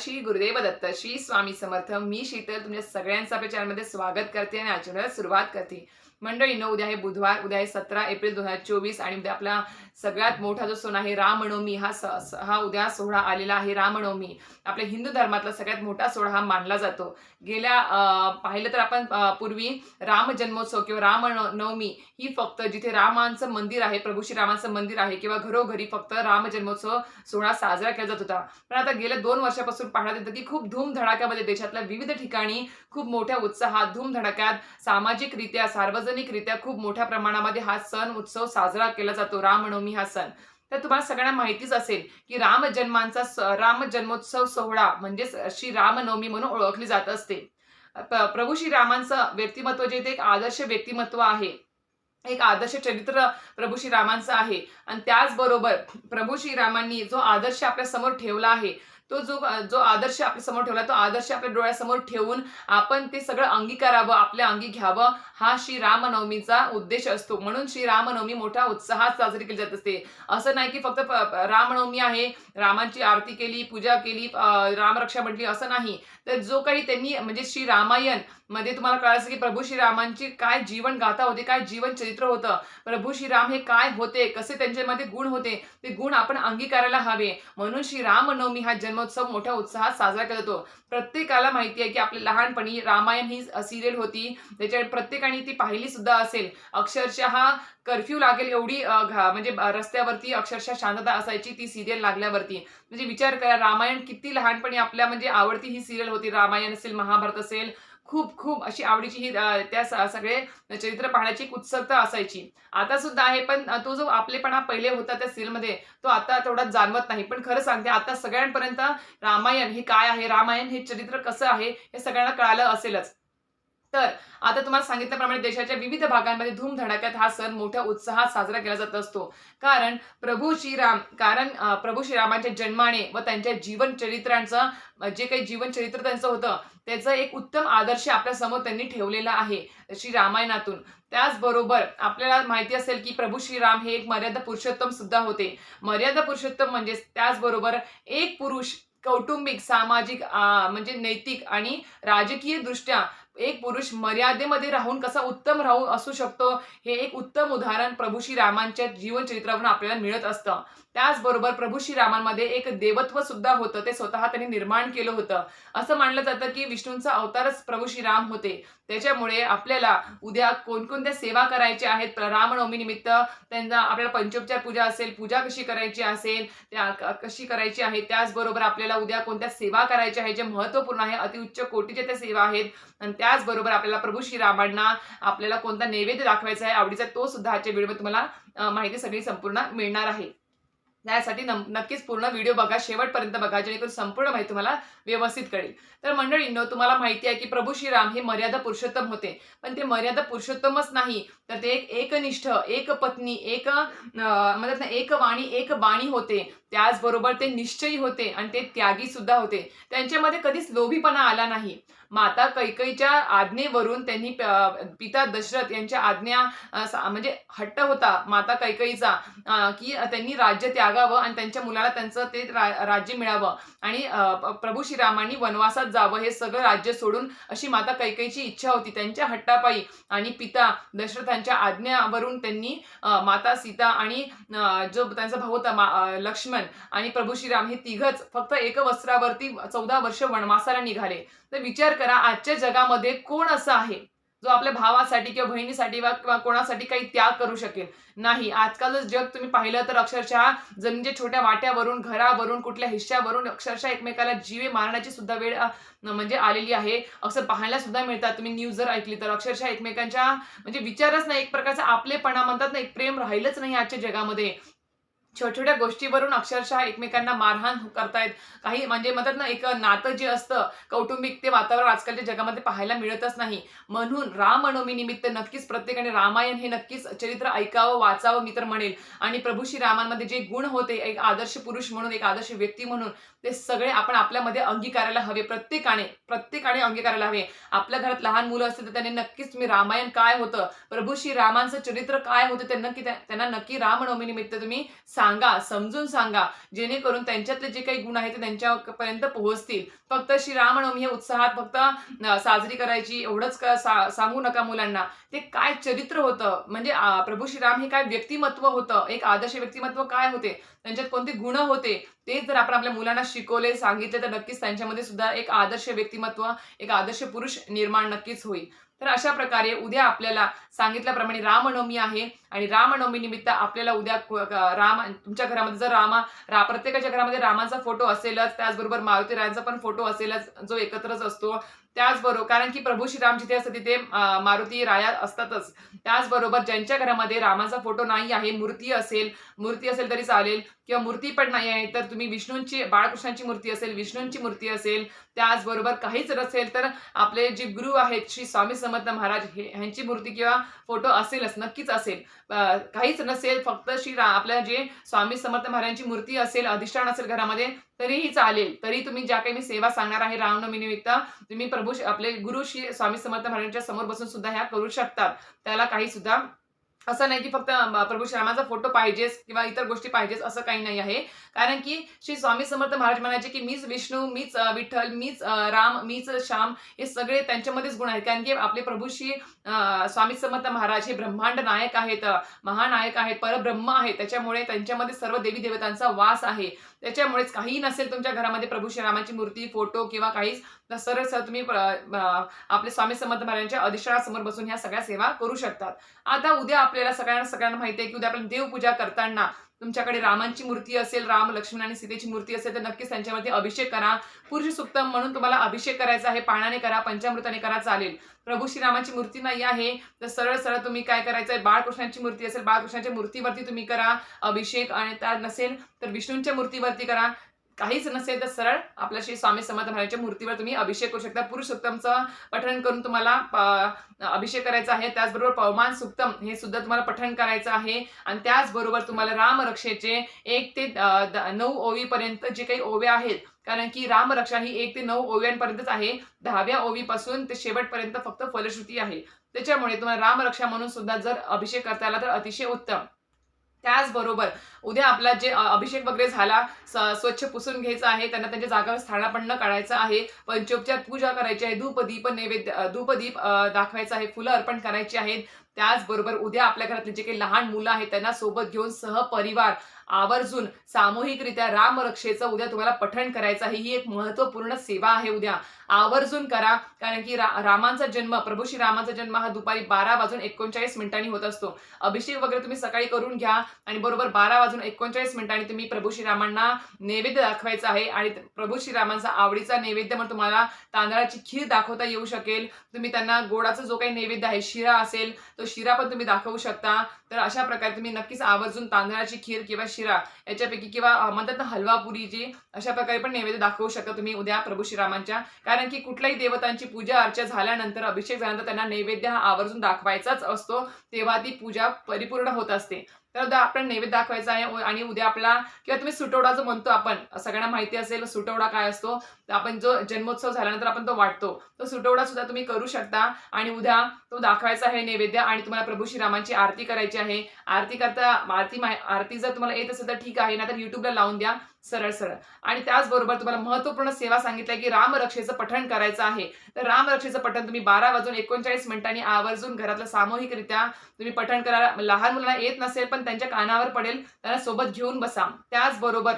श्री गुरुदेव दत्त श्री स्वामी समर्थ मी शीतल तुमच्या सगळ्यांचा आपल्या चॅनलमध्ये स्वागत करते आणि आचरणाला सुरुवात करते. मंडळी न उद्या आहे बुधवार उद्या आहे सतरा एप्रिल दोन हजार चोवीस आणि उद्या आपला सगळ्यात मोठा जो सण आहे रामनवमी हा स हा उद्या सोहळा आलेला आहे रामनवमी. आपल्या हिंदू धर्मातला सगळ्यात मोठा सोहळा हा मानला जातो. गेल्या पाहिलं तर आपण पूर्वी राम जन्मोत्सव किंवा रामनवमी ही फक्त जिथे रामांचं मंदिर आहे प्रभू श्रीरामांचं मंदिर आहे किंवा घरोघरी फक्त राम जन्मोत्सव सोहळा साजरा केला जात होता. पण आता गेल्या दोन वर्षापासून पाहण्यात येतं की खूप धूमधडाक्यामध्ये देशातल्या विविध ठिकाणी खूप मोठ्या उत्साहात धूमधडाक्यात सामाजिकरित्या सार्वजनिकरित्या खूप मोठ्या प्रमाणामध्ये हा सण उत्सव साजरा केला जातो रामनवमी हा सण. तर तुम्हाला सगळ्यांना माहितीच असेल की राम जन्मांचा स- राम जन्मोत्सव सोहळा म्हणजेच श्री रामनवमी म्हणून ओळखली जात असते. प- प्रभू श्रीरामांचं व्यक्तिमत्व जे ते एक आदर्श व्यक्तिमत्व आहे. एक आदर्श चरित्र प्रभू श्रीरामांचं आहे. आणि त्याचबरोबर प्रभू श्रीरामांनी जो आदर्श आपल्यासमोर ठेवला आहे तो जो जो आदर्श आपल्यासमोर ठेवला तो आदर्श आपल्या डोळ्यासमोर ठेवून आपण ते सगळं अंगीकारावं आपल्या अंगी घ्यावं हा श्री रामनवमीचा उद्देश असतो. म्हणून श्री रामनवमी मोठ्या उत्साहात साजरी केली जात असते. असं नाही की फक्त रामनवमी आहे रामांची आरती केली पूजा केली रामरक्षा म्हटली असं नाही. तर जो काही त्यांनी म्हणजे श्री रामायणमध्ये तुम्हाला कळायचं की प्रभू श्रीरामांची काय जीवन गाथा होती काय जीवन चरित्र होतं. प्रभू श्रीराम हे काय होते कसे त्यांच्यामध्ये गुण होते ते गुण आपण अंगीकारायला हवे. म्हणून श्री रामनवमी हा जन्म जन्मोत्सव मोठ्या उत्साहात साजरा केला जातो प्रत्येकाला माहिती आहे की आपल्या लहानपणी रामायण ही सिरियल होती. त्याच्या प्रत्येकाने ती पाहिली सुद्धा असेल. अक्षरशः कर्फ्यू लागेल एवढी घा- म्हणजे रस्त्यावरती अक्षरशः शांतता असायची ती सिरियल लागल्यावरती. म्हणजे विचार करा रामायण किती लहानपणी आपल्या म्हणजे आवडती ही सिरियल होती. रामायण असेल महाभारत असेल खूप खूप अशी आवडीची ही त्या सगळे चरित्र पाहण्याची एक उत्सुकता असायची. आता सुद्धा आहे पण तो जो आपलेपणा पहिले होता त्या सिरियलमध्ये तो आता तेवढा जाणवत नाही. पण खरं सांगते आता सगळ्यांपर्यंत रामायण हे काय आहे? रामायण हे चरित्र कसं आहे? हे सगळ्यांना कळालं असेलच. तर आता तुम्हाला सांगितल्याप्रमाणे देशाच्या विविध भागांमध्ये धूमधडाक्यात हा सण मोठ्या उत्साहात साजरा केला जात असतो. कारण प्रभू श्रीराम कारण प्रभू श्रीरामांच्या जन्माने व त्यांच्या जीवनचरित्रांचं जे काही जीवनचरित्र त्यांचं होतं त्याचं एक उत्तम आदर्श आपल्यासमोर त्यांनी ठेवलेला आहे श्री रामायणातून त्याचबरोबर आपल्याला माहिती असेल की प्रभू श्रीराम हे एक मर्यादा पुरुषोत्तम सुद्धा होते. मर्यादा पुरुषोत्तम म्हणजे त्याचबरोबर एक पुरुष कौटुंबिक सामाजिक म्हणजे नैतिक आणि राजकीय दृष्ट्या एक पुरुष मर्यादेमध्ये राहून कसा उत्तम राहू असू शकतो हे एक उत्तम उदाहरण प्रभू श्री रामांच्या जीवनचरित्रावरून आपल्याला मिळत असतं. त्याचबरोबर प्रभू श्री रामांमध्ये एक देवत्व सुद्धा होतं ते स्वतः त्यांनी निर्माण केलं होतं. असं मानलं जातं की विष्णूंचा अवतारच प्रभू श्रीराम होते. त्याच्यामुळे आपल्याला उद्या कोणकोणत्या सेवा करायच्या आहेत रामनवमी निमित्त त्यांना आपल्याला पंचोपचार पूजा असेल पूजा कशी करायची असेल त्या कशी करायची आहे त्याचबरोबर आपल्याला उद्या कोणत्या सेवा करायच्या आहे जे महत्त्वपूर्ण आहे अतिउच्च कोटीच्या त्या सेवा आहेत आणि त्याचबरोबर आपल्याला प्रभू श्रीरामांना आपल्याला कोणता नैवेद्य दाखवायचा आहे आवडीचा तो सुद्धा आजच्या व्हिडिओमध्ये तुम्हाला माहिती सगळी संपूर्ण मिळणार आहे. त्यासाठी नक्कीच पूर्ण व्हिडिओ बघा. शेवटपर्यंत बघा जेणेकरून संपूर्ण माहिती तुम्हाला व्यवस्थित कळेल. तर मंडळींनो तुम्हाला माहिती आहे की प्रभू श्रीराम हे मर्यादा पुरुषोत्तम होते. पण ते मर्यादा पुरुषोत्तमच नाही. तर ते एक एकनिष्ठ एक पत्नी एक म्हणतात ना एक वाणी एक बाणी होते. त्याचबरोबर ते निश्चयी होते आणि ते त्यागी सुद्धा होते. त्यांच्यामध्ये कधीच लोभीपणा आला नाही. माता कैकईच्या आज्ञेवरून त्यांनी पिता दशरथ यांच्या आज्ञा म्हणजे हट्ट होता माता कैकईचा की त्यांनी राज्य त्यागावं आणि त्यांच्या मुलाला त्यांचं ते रा- राज्य मिळावं. आणि अं, प्रभू श्रीरामांनी वनवासात जावं हे सगळं राज्य सोडून अशी माता कैकईची इच्छा होती. त्यांच्या हट्टापायी आणि पिता त्यांच्या आज्ञावरून त्यांनी माता सीता आणि जो त्यांचा भाऊ होता लक्ष्मण आणि प्रभू श्रीराम हे तिघच फक्त एक वस्त्रावरती चौदा वर्ष वनवासाला निघाले. तर विचार करा आजच्या जगामध्ये कोण असं आहे? जो आपल्या भावासाठी किंवा बहिणीसाठी किंवा कोणासाठी काही त्याग करू शकेल. नाही. आजकालच जग तुम्ही पाहिलं तर अक्षरशः जमिनीच्या छोट्या वाट्यावरून घरावरून कुठल्या हिश्श्यावरून अक्षरशः एकमेकाला जीवे मारण्याची सुद्धा वेळ म्हणजे आलेली आहे. असं पाहायला सुद्धा मिळतात. तुम्ही न्यूज जर ऐकली तर अक्षरशः एकमेकांच्या म्हणजे विचारच नाही. एक प्रकारचा आपलेपणा म्हणतात ना एक प्रेम राहिलंच नाही आजच्या जगामध्ये. छोट्या छोट्या गोष्टीवरून अक्षरशः एकमेकांना मारहाण करतायत. काही म्हणजे म्हणतात ना एक नातं जे असतं कौटुंबिक ते वातावरण आजकालच्या जगामध्ये पाहायला मिळतच नाही. म्हणून रामनवमी निमित्त नक्कीच प्रत्येकाने रामायण हे नक्कीच चरित्र ऐकावं वाचावं मी तर म्हणेल. आणि प्रभू श्रीरामांमध्ये जे गुण होते एक आदर्श पुरुष म्हणून एक आदर्श व्यक्ती म्हणून ते सगळे आपण आपल्यामध्ये अंगीकारायला हवे प्रत्येकाने प्रत्येकाने अंगीकारायला हवे. आपल्या घरात लहान मुलं असतील तर त्यांनी नक्कीच मी रामायण काय होतं? प्रभू श्री रामांचं चरित्र काय होतं? ते नक्की त्यांना नक्की रामनवमी निमित्त तुम्ही सांगा समजून सांगा जेणेकरून त्यांच्यातले जे काही गुण आहेत ते त्यांच्यापर्यंत पोहोचतील. फक्त श्री रामनवमी हे उत्साहात फक्त साजरी करायची एवढंच का सा- सांगू नका मुलांना. ते काय चरित्र होतं? म्हणजे प्रभू श्रीराम हे काय व्यक्तिमत्व होतं? एक आदर्श व्यक्तिमत्व काय होते? त्यांच्यात कोणते गुण होते? ते जर आपण आपल्या मुलांना शिकवले सांगितले तर नक्कीच त्यांच्यामध्ये सुद्धा एक आदर्श व्यक्तिमत्व एक आदर्श पुरुष निर्माण नक्कीच होईल. तर अशा प्रकारे उद्या आपल्याला सांगितल्याप्रमाणे रामनवमी आहे आणि रामनवमी निमित्त आपल्याला उद्या राम तुमच्या घरामध्ये जर रामा रा प्रत्येकाच्या घरामध्ये रामाचा फोटो असेलच त्याचबरोबर मारुती रायांचा पण फोटो असेलच जो एकत्रच असतो त्याचबरोबर कारण की प्रभू श्रीराम जिथे असतात तिथे मारुती राया असतातच. त्याचबरोबर ज्यांच्या घरामध्ये रामाचा फोटो नाही आहे मूर्ती असेल मूर्ती असेल तरी चालेल किंवा मूर्ती पण नाही आहे तर तुम्ही विष्णूंची बाळकृष्णांची मूर्ती असेल विष्णूंची मूर्ती असेल त्याचबरोबर काहीच नसेल तर आपले जे गुरु आहेत श्री स्वामी समर्थ महाराज हे ह्यांची मूर्ती किंवा फोटो असेलच नक्कीच असेल. काहीच नसेल फक्त श्री रा आपल्या जे स्वामी समर्थ महाराजांची मूर्ती असेल अधिष्ठान असेल घरामध्ये तरीही चालेल. तरी तुम्ही ज्या काही मी सेवा सांगणार आहे रामनवमीनिमित्त तुम्ही प्रभू आपले गुरु श्री स्वामी समर्थ महाराजांच्या समोर बसून सुद्धा ह्या करू शकतात. त्याला काही सुद्धा असं नाही की फक्त प्रभू श्रीरामाचा फोटो पाहिजेच किंवा इतर गोष्टी पाहिजेच असं काही नाही आहे. कारण की श्री स्वामी समर्थ महाराज म्हणायचे की मीच विष्णू मीच विठ्ठल मीच राम मीच श्याम हे सगळे त्यांच्यामध्येच गुण आहेत. कारण की आपले प्रभू श्री स्वामी समर्थ महाराज हे ब्रह्मांड नायक आहेत महानायक आहेत परब्रह्म आहेत. त्याच्यामुळे त्यांच्यामध्ये सर्व देवी देवतांचा वास आहे. त्याच्यामुळेच काही नसेल तुमच्या घरामध्ये प्रभू श्रीरामाची मूर्ती फोटो किंवा काहीच तर सरळ सर तुम्ही आपले स्वामी समर्थ महाराजांच्या अधिष्ठानासमोर बसून ह्या सगळ्या सेवा करू शकतात. आता उद्या आपल्याला सगळ्यांना सगळ्यांना माहिती आहे की उद्या आपण देवपूजा करताना तुमच्याकडे रामांची मूर्ती असेल राम लक्ष्मण आणि सीतेची मूर्ती असेल तर नक्कीच त्यांच्यावरती अभिषेक करा. पुरुष सुक्तम म्हणून तुम्हाला अभिषेक करायचा आहे पाण्याने करा पंचामृताने करा चालेल. प्रभू श्रीरामाची मूर्ती नाही आहे तर सरळ सरळ तुम्ही काय करायचं आहे बाळकृष्णाची मूर्ती असेल बाळकृष्णाच्या मूर्तीवरती तुम्ही करा अभिषेक. आणि त्या नसेल तर विष्णूंच्या मूर्तीवरती करा. काहीच नसेल तर सरळ आपल्या श्री स्वामी समर्थ महाराजांच्या मूर्तीवर तुम्ही अभिषेक करू शकता. पुरुषोत्तमचं पठण करून तुम्हाला प- अभिषेक करायचा आहे. त्याचबरोबर पवमान सुक्तम हे सुद्धा तुम्हाला पठण करायचं आहे. आणि त्याचबरोबर तुम्हाला रामरक्षेचे एक ते द- नऊ ओवीपर्यंत जे काही ओव्या आहेत कारण की रामरक्षा ही एक ते नऊ ओव्यांपर्यंतच आहे. दहाव्या ओवीपासून ते शेवटपर्यंत फक्त फलश्रुती आहे. त्याच्यामुळे तुम्हाला रामरक्षा म्हणून सुद्धा जर अभिषेक करता आला तर अतिशय उत्तम. त्याचबरोबर उद्या आपला जे अभिषेक वगैरे झाला स्वच्छ पुसून घ्यायचं आहे त्यांना त्यांच्या जागावर स्थानापन्न काढायचं आहे पंचोपचार पूजा करायची आहे धूपदीप नैवेद्य धूपदीप दाखवायचं आहे फुलं अर्पण करायची आहेत. त्याचबरोबर उद्या आपल्या घरातले जे काही लहान मुलं आहेत त्यांना सोबत घेऊन सहपरिवार आवर्जून सामूहिकरित्या रामरक्षेचं उद्या तुम्हाला पठण करायचं आहे. ही एक महत्त्वपूर्ण सेवा आहे उद्या. आवर्जून करा कारण की रा रामांचा जन्म प्रभू श्री रामाचा जन्म हा दुपारी बारा वाजून एकोणचाळीस मिनिटांनी होत असतो. अभिषेक वगैरे तुम्ही सकाळी करून घ्या आणि बरोबर बारा वाजून एकोणचाळीस मिनिटांनी तुम्ही प्रभू श्रीरामांना नैवेद्य दाखवायचा आहे आणि प्रभू श्रीरामांचा आवडीचा नैवेद्य म्हणून तुम्हाला तांदळाची खीर दाखवता येऊ शकेल. तुम्ही त्यांना गोडाचा जो काही नैवेद्य आहे शिरा असेल तो शिरा पण तुम्ही दाखवू शकता. तर अशा प्रकारे तुम्ही नक्कीच आवर्जून तांदळाची खीर किंवा शिरा याच्यापैकी किंवा म्हणतात ना हलवा पुरी जी अशा प्रकारे पण नैवेद्य दाखवू शकता तुम्ही उद्या प्रभू श्रीरामांच्या. कारण की कुठल्याही देवतांची पूजा अर्चा झाल्यानंतर अभिषेक झाल्यानंतर त्यांना नैवेद्य हा आवर्जून दाखवायचाच असतो तेव्हा ती पूजा परिपूर्ण होत असते. तर उद्या आपण नैवेद्य दाखवायचा आहे. आणि उद्या आपला किंवा तुम्ही सुटवडा जो म्हणतो आपण सगळ्यांना माहिती असेल सुटवडा काय असतो तर आपण जो जन्मोत्सव झाल्यानंतर आपण तो वाटतो. तो सुटवडा सुद्धा तुम्ही करू शकता. आणि उद्या तो दाखवायचा आहे नैवेद्य आणि तुम्हाला प्रभू श्रीरामांची आरती करायची आहे. आरती करता आरती आरती जर तुम्हाला येत असेल तर ठीक आहे. ना तर युट्यूबला लावून द्या. सरळ सरळ. आणि त्याचबरोबर तुम्हाला महत्त्वपूर्ण सेवा सांगितल्या की रामरक्षेचं पठण करायचं आहे. तर रामरक्षेचं पठण तुम्ही बारा वाजून एकोणचाळीस मिनिटांनी आवर्जून घरातलं सामूहिकरित्या तुम्ही पठण करा. लहान मुलांना येत नसेल पण त्यांच्या कानावर पडेल त्यांना सोबत घेऊन बसा. त्याचबरोबर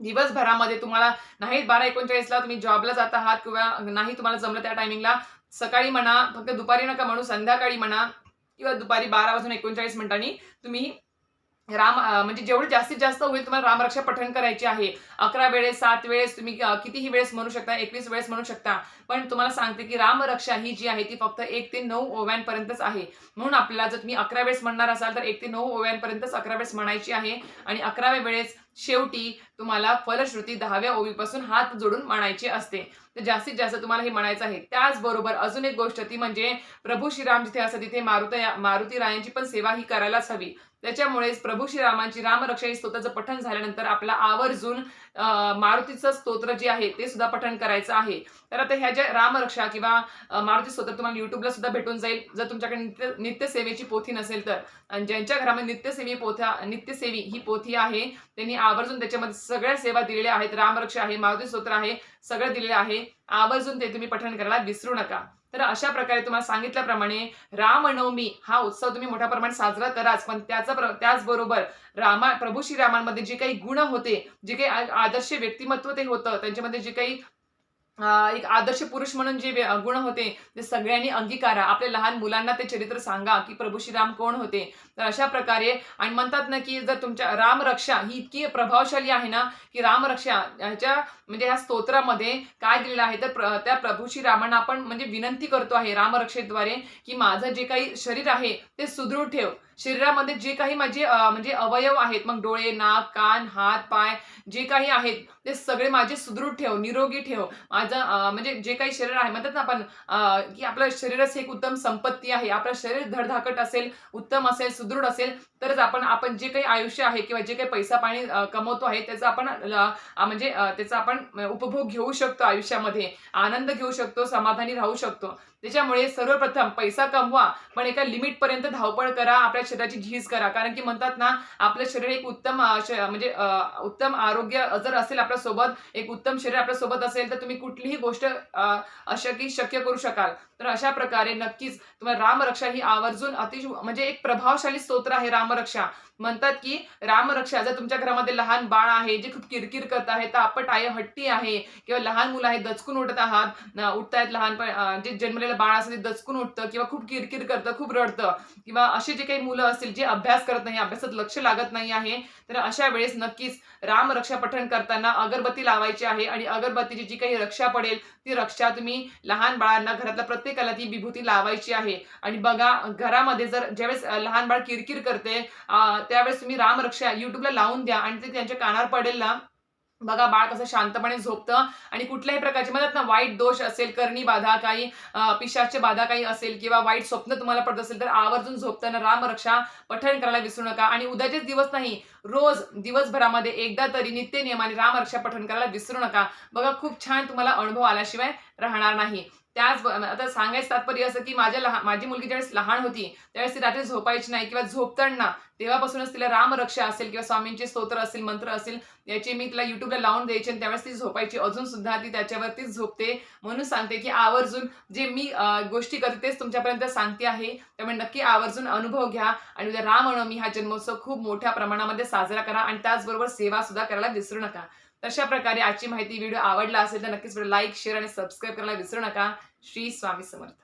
दिवसभरामध्ये तुम्हाला नाही बारा एकोणचाळीसला तुम्ही जॉबला जात आहात किंवा नाही तुम्हाला जमलं त्या टायमिंगला सकाळी म्हणा फक्त दुपारी नका म्हणू संध्याकाळी म्हणा किंवा दुपारी बारा वाजून एकोणचाळीस मिनिटांनी तुम्ही राम म्हणजे जेवढी जास्तीत जास्त होईल तुम्हाला रामरक्षा पठण करायची आहे. अकरा वेळेस सात वेळेस तुम्ही कितीही वेळेस म्हणू शकता एकवीस वेळेस म्हणू शकता पण तुम्हाला सांगते की रामरक्षा ही जी आहे ती फक्त एक ते नऊ ओव्यांपर्यंतच आहे. म्हणून आपल्याला जर तुम्ही अकरा वेळेस म्हणणार असाल तर एक ते नऊ ओव्यांपर्यंतच अकरा वेळेस म्हणायची आहे. आणि अकराव्या वेळेस शेवटी तुम्हाला फलश्रुती दहाव्या ओवीपासून हात जोडून म्हणायची असते. तर जास्तीत जास्त तुम्हाला हे म्हणायचं आहे. त्याचबरोबर अजून एक गोष्ट ती म्हणजे प्रभू श्रीराम जिथे असं तिथे मारुत मारुती रायांची पण सेवा ही करायलाच हवी. त्याच्यामुळेच प्रभू श्रीरामांची रामरक्षा ही स्तोत्राचं पठण झाल्यानंतर आपला आवर्जून मारुतीचं स्तोत्र जे आहे ते सुद्धा पठण करायचं आहे. तर आता ह्या ज्या रामरक्षा किंवा मारुती स्तोत्र तुम्हाला युट्यूबला सुद्धा भेटून जाईल. जर तुमच्याकडे नित्य नित्यसेवेची पोथी नसेल तर. आणि ज्यांच्या घरामध्ये नित्यसेवी पोथा नित्यसेवी ही पोथी आहे त्यांनी आवर्जून त्याच्यामध्ये सगळ्या सेवा दिलेल्या आहेत. रामरक्षा आहे मारुती स्तोत्र आहे सगळं दिलेलं आहे. आवर्जून ते तुम्ही पठण करायला विसरू नका. तर अशा प्रकारे तुम्हाला सांगितल्याप्रमाणे रामनवमी हा उत्सव तुम्ही मोठ्या प्रमाणात साजरा कराच. पण त्याचा प्र- त्याचबरोबर रामा प्रभू श्रीरामांमध्ये जे काही गुण होते जे काही आदर्श व्यक्तिमत्व ते होतं त्यांच्यामध्ये जे काही एक आदर्श पुरुष म्हणून जे गुण होते ते सगळ्यांनी अंगीकारा. आपल्या लहान मुलांना ते चरित्र सांगा की प्रभू श्रीराम कोण होते? तर अशा प्रकारे आणि म्हणतात ना की जर तुमच्या रामरक्षा ही इतकी प्रभावशाली आहे ना की रामरक्षा ह्याच्या म्हणजे ह्या स्तोत्रामध्ये काय दिलेलं आहे तर प्र- त्या प्रभू श्रीरामांना आपण म्हणजे विनंती करतो आहे रामरक्षेद्वारे की माझं जे काही शरीर आहे ते सुदृढ ठेव. शरीरामध्ये जे काही माझे म्हणजे अवयव आहेत मग डोळे नाक कान हात पाय जे काही आहेत ते सगळे माझे सुदृढ ठेव निरोगी ठेव. माझं म्हणजे जे काही शरीर आहे म्हणतात ना आपण की आपलं शरीरच एक उत्तम संपत्ती आहे. आपलं शरीर धडधाकट असेल उत्तम असेल सुदृढ असेल तरच आपण आपण जे काही आयुष्य आहे किंवा जे काही पैसा पाणी कमवतो आहे त्याचा आपण म्हणजे त्याचा आपण उपभोग घेऊ शकतो आयुष्यामध्ये. आनंद घेऊ शकतो समाधानी राहू शकतो. त्याच्यामुळे सर्वप्रथम पैसा कमवा पण एका लिमिट पर्यंत धावपळ करा आपल्या शरीराची झीज करा. कारण की म्हणतात ना आपलं शरीर एक उत्तम म्हणजे उत्तम आरोग्य जर असेल आपल्यासोबत एक उत्तम शरीर आपल्यासोबत असेल तर तुम्ही कुठलीही गोष्ट अशा की शक्य करू शकाल. तर अशा प्रकारे नक्कीच तुम्हाला रामरक्षा ही आवर्जून अतिशय म्हणजे एक प्रभावशाली स्तोत्र आहे रामरक्षा. म्हणतात की रामरक्षा जर तुमच्या घरामध्ये लहान बाळ आहे जे खूप किरकिर करत आहे तापट आहे हट्टी आहे किंवा लहान मुलं आहेत दचकून उठत आहात उठतायत लहानपण जे जन्मलेलं बाळ असेल ते दचकून उठतं किंवा खूप किरकिर करतं खूप रडतं किंवा असे जे काही मुलं असतील जे अभ्यास करत नाही अभ्यासात लक्ष लागत नाही आहे तर अशा वेळेस नक्कीच रामरक्षा पठण करताना अगरबत्ती लावायची आहे आणि अगरबत्तीची जी काही रक्षा पडेल ती रक्षा तुम्ही लहान बाळांना घरातल्या प्रत्येकाला ती विभूती लावायची आहे. आणि बघा घरामध्ये जर ज्यावेळेस लहान बाळ किरकिर करते त्यावेळेस तुम्ही रामरक्षा युट्यूबला लावून द्या आणि ते त्यांच्या कानावर पडेल ना बघा बाळ कसं शांतपणे झोपतं आणि कुठल्याही प्रकारचे म्हणतात ना वाईट दोष असेल करणी बाधा काही पिशाचे बाधा काही असेल किंवा वाईट स्वप्न तुम्हाला पडत असेल तर आवर्जून झोपताना रामरक्षा पठण करायला विसरू नका. आणि उद्याचेच दिवस नाही रोज दिवसभरामध्ये एकदा तरी नित्य नियमाने रामरक्षा पठण करायला विसरू नका. बघा खूप छान तुम्हाला अनुभव आल्याशिवाय राहणार नाही. त्याच आता सांगायचं तात्पर्य असं की माझ्या लहान माझी मुलगी ज्यावेळेस लहान होती त्यावेळेस ती रात्री झोपायची नाही किंवा झोपताना तेव्हापासूनच तिला रामरक्षा असेल किंवा स्वामींचे स्तोत्र असेल मंत्र असेल याची मी तिला युट्यूबला लावून द्यायची आणि त्यावेळेस ती झोपायची. अजून सुद्धा ती त्याच्यावरतीच झोपते म्हणून सांगते की आवर्जून जे मी गोष्टी करते तेच तुमच्यापर्यंत सांगते आहे. त्यामुळे नक्की आवर्जून अनुभव घ्या आणि उद्या रामनवमी हा जन्मोत्सव खूप मोठ्या प्रमाणामध्ये साजरा करा आणि त्याचबरोबर सेवा सुद्धा करायला विसरू नका. तशा प्रकारे आजची माहिती व्हिडिओ आवडला असेल तर नक्कीच लाईक शेअर आणि सबस्क्राईब करायला विसरू नका. श्री स्वामी समर्थ.